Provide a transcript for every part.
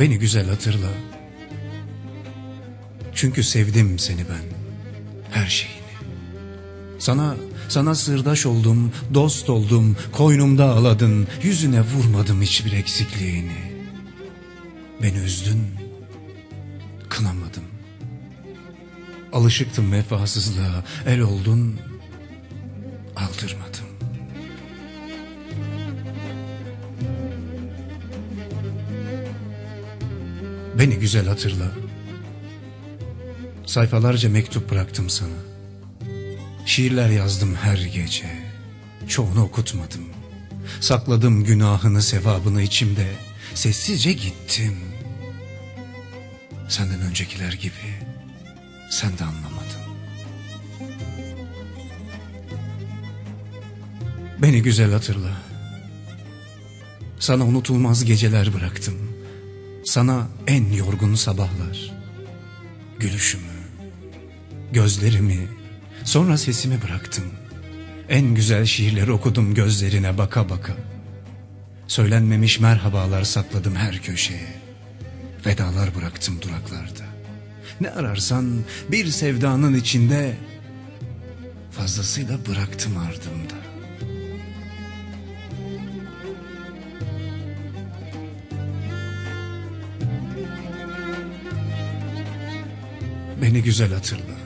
Beni güzel hatırla. Çünkü sevdim seni ben. Her şeyini. Sana sana sırdaş oldum, dost oldum, koynumda ağladın, yüzüne vurmadım hiçbir eksikliğini. Beni üzdün, kınamadım. Alışıktım vefasızlığa, el oldun, aldırmadım. Beni güzel hatırla. Sayfalarca mektup bıraktım sana. Şiirler yazdım her gece. Çoğunu okutmadım. Sakladım günahını sevabını içimde. Sessizce gittim. Senden öncekiler gibi sen de anlamadın. Beni güzel hatırla. Sana unutulmaz geceler bıraktım. Sana en yorgun sabahlar. Gülüşümü, gözlerimi, sonra sesimi bıraktım. En güzel şiirleri okudum gözlerine baka baka. Söylenmemiş merhabalar sakladım her köşeye. Vedalar bıraktım duraklarda. Ne ararsan bir sevdanın içinde fazlasıyla bıraktım ardımda. Beni güzel hatırla.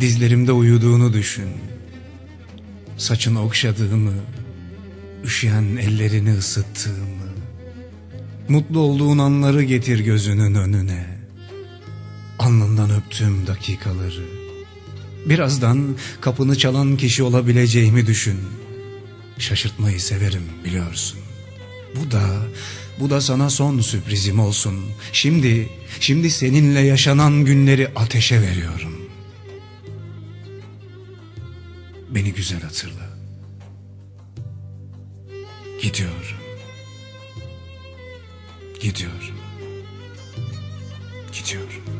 Dizlerimde uyuduğunu düşün. Saçını okşadığımı, üşüyen ellerini ısıttığımı. Mutlu olduğun anları getir gözünün önüne. Alnından öptüğüm dakikaları. Birazdan kapını çalan kişi olabileceğimi düşün. Şaşırtmayı severim biliyorsun. Bu da bu da sana son sürprizim olsun. Şimdi şimdi seninle yaşanan günleri ateşe veriyorum. Beni güzel hatırla. Gidiyorum. Gidiyorum. Gidiyorum.